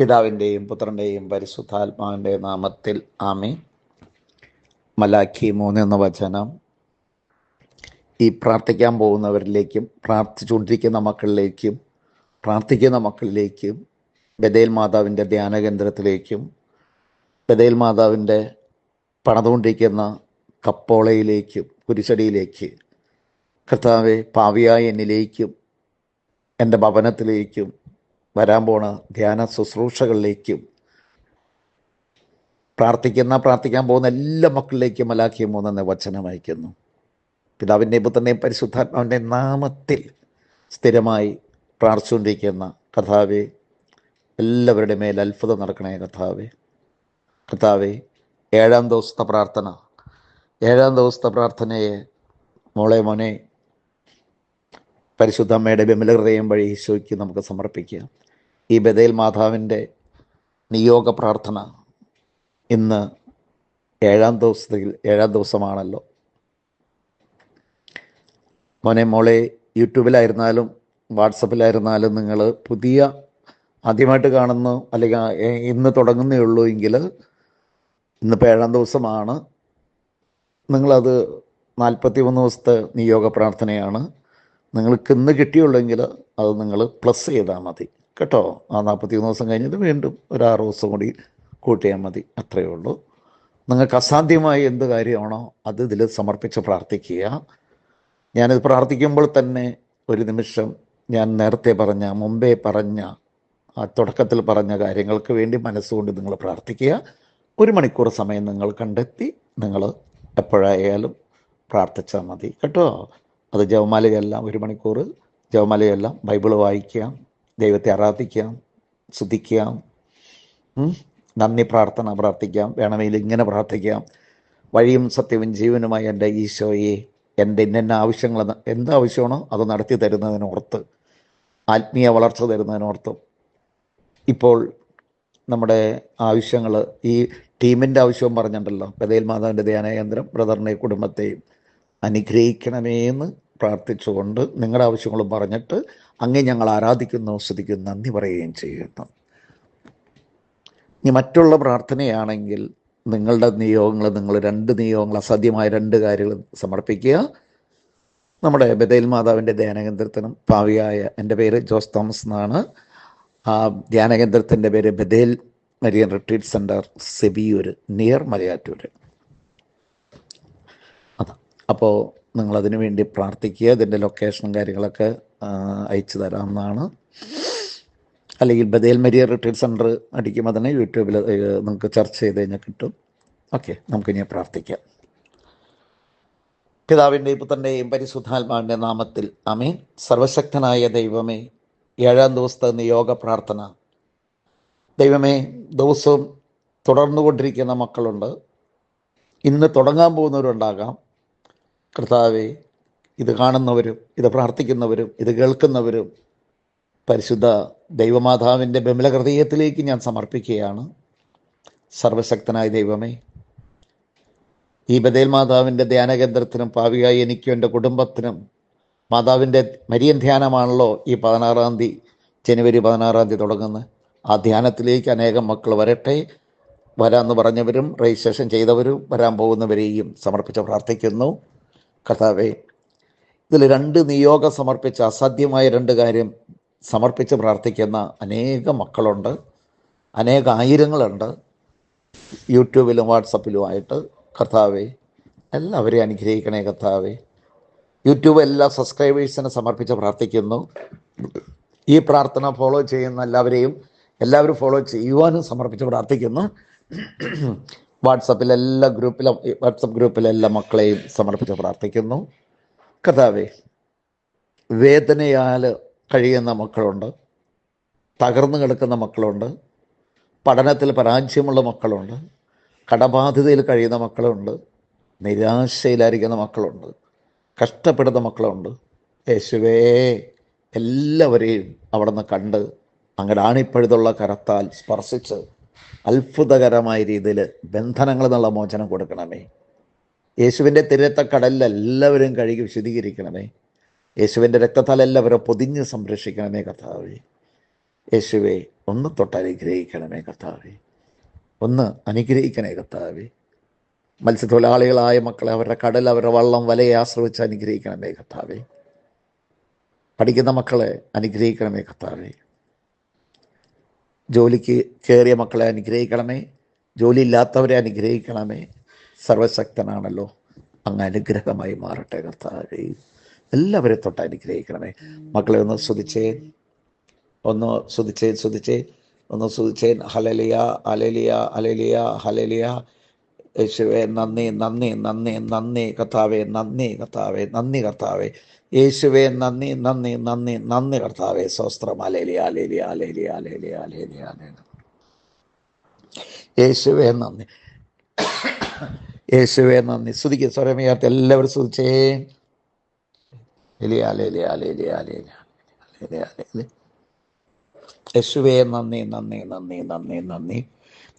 പിതാവിന്റെയും പുത്രന്റെയും പരിശുദ്ധാത്മാവിന്റെ നാമത്തിൽ ആമി മലാഖി മൂന്ന് എന്ന വചനം. ഈ പ്രാർത്ഥിക്കാൻ പോകുന്നവരിലേക്കും പ്രാർത്ഥിച്ചുകൊണ്ടിരിക്കുന്ന മക്കളിലേക്കും പ്രാർത്ഥിക്കുന്ന മക്കളിലേക്കും ബദേൽ മാതാവിന്റെ ധ്യാന കേന്ദ്രത്തിലേക്കും ബദേൽ മാതാവിന്റെ പണിതുകൊണ്ടിരിക്കുന്ന കപ്പോളയിലേക്കും കുരിശടിയിലേക്ക് കർത്താവെ പാവിയായ എന്നിലേക്കും എന്റെ ഭവനത്തിലേക്കും വരാൻ പോണ ധ്യാന ശുശ്രൂഷകളിലേക്കും പ്രാർത്ഥിക്കുന്ന പ്രാർത്ഥിക്കാൻ പോകുന്ന എല്ലാ മക്കളിലേക്കും മലാഖിയ മൂന്നെന്ന വചനം അയക്കുന്നു. പിതാവിന്റെ പുത്രന്റെയും പരിശുദ്ധാത്മാവിന്റെ നാമത്തിൽ സ്ഥിരമായി പ്രാർത്ഥിച്ചുകൊണ്ടിരിക്കുന്ന കഥാവെ എല്ലാവരുടെ മേൽ അത്ഭുതം നടക്കണേ കഥാവെ കഥാവെ ഏഴാം ദിവസത്തെ പ്രാർത്ഥന. ഏഴാം ദിവസത്തെ പ്രാർത്ഥനയെ മോളെ മോനെ പരിശുദ്ധ അമ്മയുടെ വിമല ഹൃദയം വഴി ഈശോയ്ക്ക് നമുക്ക് സമർപ്പിക്കുക ഈ ബദേൽ മാതാവിന്റെ നിയോഗ പ്രാർത്ഥന ഇന്ന് ഏഴാം ദിവസത്തിൽ ഏഴാം ദിവസമാണല്ലോ. മോനെ മോളെ യൂട്യൂബിലായിരുന്നാലും വാട്സപ്പിലായിരുന്നാലും നിങ്ങൾ പുതിയ ആദ്യമായിട്ട് കാണുന്നു അല്ലെങ്കിൽ ഇന്ന് തുടങ്ങുന്നേ ഉള്ളൂ എങ്കിൽ ഇന്നിപ്പോൾ ഏഴാം ദിവസമാണ്. നിങ്ങളത് നാൽപ്പത്തി മൂന്ന് ദിവസത്തെ നിയോഗ പ്രാർത്ഥനയാണ്. നിങ്ങൾക്ക് ഇന്ന് കിട്ടിയുള്ളെങ്കിൽ അത് നിങ്ങൾ പ്ലസ് ചെയ്താൽ മതി. കേട്ടോ? ആ നാൽപ്പത്തി മൂന്ന് ദിവസം കഴിഞ്ഞിട്ട് വീണ്ടും ഒരു ആറ് ദിവസം കൂടി കൂട്ടിയാൽ മതി. അത്രയേ ഉള്ളൂ. നിങ്ങൾക്ക് അസാധ്യമായ എന്ത് കാര്യമാണോ അത് ഇതിൽ സമർപ്പിച്ച് പ്രാർത്ഥിക്കുക. ഞാനിത് പ്രാർത്ഥിക്കുമ്പോൾ തന്നെ ഒരു നിമിഷം ഞാൻ നേരത്തെ പറഞ്ഞ മുമ്പേ പറഞ്ഞ ആ തുടക്കത്തിൽ പറഞ്ഞ കാര്യങ്ങൾക്ക് വേണ്ടി മനസ്സുകൊണ്ട് നിങ്ങൾ പ്രാർത്ഥിക്കുക. ഒരു മണിക്കൂർ സമയം നിങ്ങൾ കണ്ടെത്തി നിങ്ങൾ എപ്പോഴായാലും പ്രാർത്ഥിച്ചാൽ മതി. കേട്ടോ? അത് ജവമാലയെല്ലാം ഒരു മണിക്കൂർ ജവമാലയെല്ലാം ബൈബിൾ വായിക്കാം ദൈവത്തെ ആരാധിക്കാം ഉം. നന്ദി പ്രാർത്ഥന പ്രാർത്ഥിക്കാം വേണമെങ്കിൽ ഇങ്ങനെ പ്രാർത്ഥിക്കാം വഴിയും സത്യവും ജീവനുമായി എന്റെ ഈശോയെ എന്റെ ഇന്ന ആവശ്യങ്ങൾ എന്ത് ആവശ്യമാണോ അത് നടത്തി തരുന്നതിനോർത്ത് ആത്മീയ വളർച്ച തരുന്നതിനോർത്തും ഇപ്പോൾ നമ്മുടെ ആവശ്യങ്ങൾ ഈ ടീമിന്റെ ആവശ്യവും പറഞ്ഞിട്ടുണ്ടല്ലോ ബദേൽ മാതാവിന്റെ ധ്യാന കേന്ദ്രം ബ്രദറിനെ കുടുംബത്തെയും അനുഗ്രഹിക്കണമേ എന്ന് പ്രാർത്ഥിച്ചുകൊണ്ട് നിങ്ങളുടെ ആവശ്യങ്ങളും പറഞ്ഞിട്ട് അങ്ങേ ഞങ്ങൾ ആരാധിക്കുന്നു സ്തുതിക്കുന്നു നന്ദി പറയുകയും ചെയ്യുന്നു. ഇനി മറ്റുള്ള പ്രാർത്ഥനയാണെങ്കിൽ നിങ്ങളുടെ നിയോഗങ്ങൾ നിങ്ങൾ രണ്ട് നിയോഗങ്ങൾ അസാധ്യമായ രണ്ട് കാര്യങ്ങൾ സമർപ്പിക്കുക. നമ്മുടെ ബദേൽ മാതാവിന്റെ ധ്യാനകേന്ദ്രത്തിനും ഭാവിയായ എന്റെ പേര് ജോസ് തോമസ് എന്നാണ്. ആ ധ്യാനകേന്ദ്രത്തിന്റെ പേര് Bethel Marian retreat centre Sebiyur near Malayattoor അപ്പോൾ നിങ്ങളതിനു വേണ്ടി പ്രാർത്ഥിക്കുക. ഇതിന്റെ ലൊക്കേഷനും കാര്യങ്ങളൊക്കെ അയച്ചു തരാമെന്നാണ് അല്ലെങ്കിൽ ബദേൽ മരിയ റിട്രീറ്റ് സെന്റർ അടിക്കുമ്പോൾ തന്നെ യൂട്യൂബിൽ നിങ്ങൾക്ക് ചർച്ച ചെയ്ത് കഴിഞ്ഞാൽ കിട്ടും. ഓക്കെ നമുക്കിനി പ്രാർത്ഥിക്കാം. പിതാവിന്റെയും പുത്രന്റെയും പരിശുദ്ധാത്മാവിന്റെ നാമത്തിൽ അമീൻ സർവശക്തനായ ദൈവമേ ഏഴാം ദിവസത്തെ നിയോഗ പ്രാർത്ഥന. ദൈവമേ ദിവസവും തുടർന്നുകൊണ്ടിരിക്കുന്ന മക്കളുണ്ട്. ഇന്ന് തുടങ്ങാൻ പോകുന്നവരുണ്ടാകാം. കർത്താവെ ഇത് കാണുന്നവരും ഇത് പ്രാർത്ഥിക്കുന്നവരും ഇത് കേൾക്കുന്നവരും പരിശുദ്ധ ദൈവമാതാവിന്റെ ബിമലഹൃദയത്തിലേക്ക് ഞാൻ സമർപ്പിക്കുകയാണ്. സർവശക്തനായ ദൈവമേ ഈ ബദേൽ മാതാവിന്റെ ധ്യാനകേന്ദ്രത്തിനും പാവിയായി എനിക്കും എന്റെ കുടുംബത്തിനും മാതാവിന്റെ മരിയൻ ധ്യാനമാണല്ലോ ഈ പതിനാറാം തീയതി ജനുവരി പതിനാറാം തീയതി തുടങ്ങുന്നത്. ആ ധ്യാനത്തിലേക്ക് അനേകം മക്കൾ വരട്ടെ. വരാമെന്ന് പറഞ്ഞവരും രജിസ്ട്രേഷൻ ചെയ്തവരും വരാൻ പോകുന്നവരെയും സമർപ്പിച്ച് പ്രാർത്ഥിക്കുന്നു. കർത്താവേ ഇതിൽ രണ്ട് നിയോഗം സമർപ്പിച്ച അസാധ്യമായ രണ്ട് കാര്യം സമർപ്പിച്ച് പ്രാർത്ഥിക്കുന്ന അനേക മക്കളുണ്ട് അനേക ആയിരങ്ങളുണ്ട്. യൂട്യൂബിലും വാട്സപ്പിലുമായിട്ട് കർത്താവെ എല്ലാവരെയും അനുഗ്രഹിക്കണേ കർത്താവെ. യൂട്യൂബ് എല്ലാ സബ്സ്ക്രൈബേഴ്സിനെ സമർപ്പിച്ച് പ്രാർത്ഥിക്കുന്നു. ഈ പ്രാർത്ഥന ഫോളോ ചെയ്യുന്ന എല്ലാവരെയും എല്ലാവരും ഫോളോ ചെയ്യുവാനും സമർപ്പിച്ച് പ്രാർത്ഥിക്കുന്നു. വാട്സപ്പിൽ എല്ലാ ഗ്രൂപ്പിലും വാട്സപ്പ് ഗ്രൂപ്പിലെ എല്ലാ മക്കളെയും സമർപ്പിച്ച് പ്രാർത്ഥിക്കുന്നു. കഥാവേ വേദനയാൽ കഴിയുന്ന മക്കളുണ്ട് തകർന്നു കിടക്കുന്ന മക്കളുണ്ട് പഠനത്തിൽ പരാജയമുള്ള മക്കളുണ്ട് കടബാധ്യതയിൽ കഴിയുന്ന മക്കളുണ്ട് നിരാശയിലായിരിക്കുന്ന മക്കളുണ്ട് കഷ്ടപ്പെടുന്ന മക്കളുണ്ട്. യേശുവേ എല്ലാവരെയും അവിടെ നിന്ന് കണ്ട് അങ്ങനെ ആണിപ്പഴുതുള്ള കരത്താൽ സ്പർശിച്ച് അത്ഭുതകരമായ രീതിയിൽ ബന്ധനങ്ങളിൽ നിന്നുള്ള മോചനം കൊടുക്കണമേ. യേശുവിന്റെ തിരത്തെ കടലിൽ എല്ലാവരും കഴുകി വിശദീകരിക്കണമേ യേശുവിന്റെ രക്തത്താൽ എല്ലാവരും പൊതിഞ്ഞ് സംരക്ഷിക്കണമേ കർത്താവേ. യേശുവെ ഒന്ന് തൊട്ട് അനുഗ്രഹിക്കണമേ കർത്താവേ. ഒന്ന് അനുഗ്രഹിക്കണേ കർത്താവേ. മത്സ്യത്തൊഴിലാളികളായ മക്കളെ അവരുടെ കടൽ അവരുടെ വള്ളം വലയെ ആശ്രയിച്ച് അനുഗ്രഹിക്കണമേ കർത്താവേ. പഠിക്കുന്ന മക്കളെ അനുഗ്രഹിക്കണമേ കർത്താവേ. ജോലിക്ക് കയറിയ മക്കളെ അനുഗ്രഹിക്കണമേ. ജോലി ഇല്ലാത്തവരെ അനുഗ്രഹിക്കണമേ. സർവശക്തനാണല്ലോ. അങ്ങ് അനുഗ്രഹമായി മാറട്ടെ കർത്താവേ. എല്ലാവരെ തൊട്ട് അനുഗ്രഹിക്കണമേ. മക്കളെ ഒന്ന് സ്തുതിച്ചേ. ഒന്ന് സ്തുതിച്ചേ സ്തുതിച്ചേ. ഒന്ന് സ്തുതിച്ചേ. ഹലലിയ അലലിയ അലലിയ ഹലലിയ യേശുവെ നന്ദി നന്ദി നന്ദി നന്ദി കർത്താവേ നന്ദി കർത്താവേ നന്ദി കർത്താവേ. യേശുവേ നന്ദി നന്ദി നന്ദി നന്ദി കർത്താവേ. സ്വസ്ത്രം. അലേലി അലേലി അലേലി അലേലി അലേലി അലേലി യേശുവേ നന്ദി. യേശുവേ നന്ദി. സ്തുതിക്ക് സ്വരമിയാത്ത എല്ലാവരും സ്തുതിച്ചേ. എലിയ അലേലിയ അലേലിയ അലേലിയ അലേലിയ അലേലിയ യേശുവേ നന്ദി നന്ദി നന്ദി നന്ദി നന്ദി.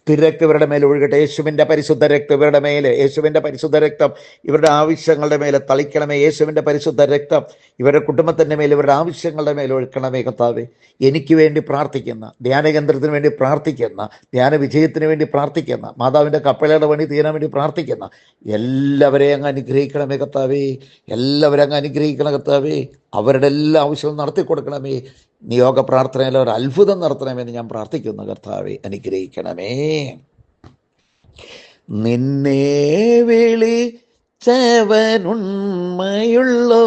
തിരക്ക് ഇവരുടെ മേൽ ഒഴുകട്ടെ. യേശുവിന്റെ പരിശുദ്ധ രക്തം ഇവരുടെ മേലെ യേശുവിന്റെ പരിശുദ്ധ രക്തം ഇവരുടെ ആവശ്യങ്ങളുടെ മേലെ തളിക്കണമേ. യേശുവിന്റെ പരിശുദ്ധ രക്തം ഇവരുടെ കുടുംബത്തിന്റെ മേൽ ഇവരുടെ ആവശ്യങ്ങളുടെ മേൽ ഒഴുക്കണമേ കർത്താവേ. എനിക്ക് വേണ്ടി പ്രാർത്ഥിക്കുന്ന ധ്യാനകേന്ദ്രത്തിന് വേണ്ടി പ്രാർത്ഥിക്കുന്ന ധ്യാന വിജയത്തിന് വേണ്ടി പ്രാർത്ഥിക്കുന്ന മാതാവിന്റെ കപ്പലയുടെ പണി തീരാൻ വേണ്ടി പ്രാർത്ഥിക്കുന്ന എല്ലാവരെയും അങ്ങ് അനുഗ്രഹിക്കണമേ കർത്താവേ. എല്ലാവരെയും അങ്ങ് അനുഗ്രഹിക്കണം കർത്താവേ. അവരുടെ എല്ലാ ആവശ്യവും നടത്തി കൊടുക്കണമേ നിയോഗ പ്രാർത്ഥനയിൽ ഒരു അത്ഭുതം നടത്തണമെന്ന് ഞാൻ പ്രാർത്ഥിക്കുന്നു കർത്താവെ അനുഗ്രഹിക്കണമേ. നിന്നെ വിളി വിളിച്ചവനുണ്മയുള്ളോ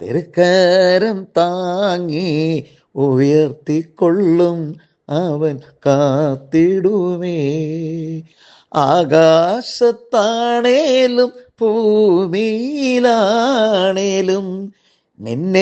തിരുക്കരം താങ്ങി ഉയർത്തിക്കൊള്ളും അവൻ കാത്തിടുമേ. ആകാശത്താണേലും ഭൂമിയിലാണേലും നിന്നെ